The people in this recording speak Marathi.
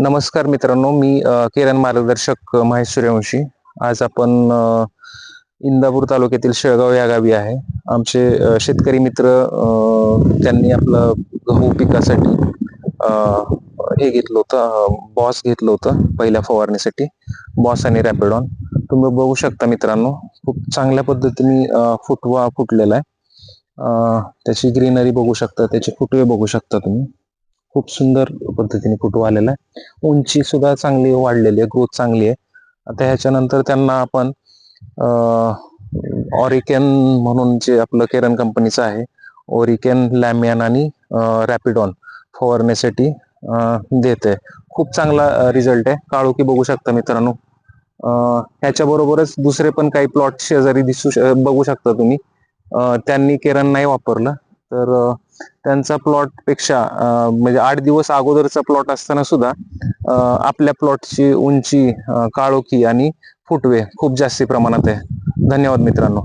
नमस्कार मित्रांनो मी किरण मार्गदर्शक महेश सूर्यवंशी. आज आपण इंदापूर तालुक्यातील शेळगाव या गावी आहे. आमचे शेतकरी मित्र त्यांनी आपलं गहू पिकासाठी हे घेतलं होतं बॉस घेतलं होतं पहिल्या फवारणीसाठी बॉस आणि रॅपिडॉन. तुम्ही बघू शकता मित्रांनो खूप चांगल्या पद्धतीने फुटवा फुटलेला आहे. त्याची ग्रीनरी बघू शकता त्याचे फुटवे बघू शकता तुम्ही. खूप सुंदर पद्धतीने फुटवा आलेला आहे. उंची सुद्धा चांगली वाढलेली आहे ग्रोथ चांगली आहे. आता ह्याच्यानंतर त्यांना आपण ऑरिकॅन म्हणून जे आपलं केरन कंपनीचं आहे ओरिकॅन लॅमियन आणि रॅपिडॉन फवारण्यासाठी देत आहे खूप चांगला रिझल्ट आहे. काळोखी बघू शकता मित्रांनो. ह्याच्याबरोबरच दुसरे पण काही प्लॉट शेजारी दिसू बघू शकता तुम्ही. त्यांनी केरन नाही वापरलं. तर त्यांचा प्लॉटपेक्षा म्हणजे आठ दिवस अगोदरचा प्लॉट असताना सुद्धा आपल्या प्लॉटची उंची काळोखी आणि फुटवे खूप जास्ती प्रमाणात आहे. धन्यवाद मित्रांनो.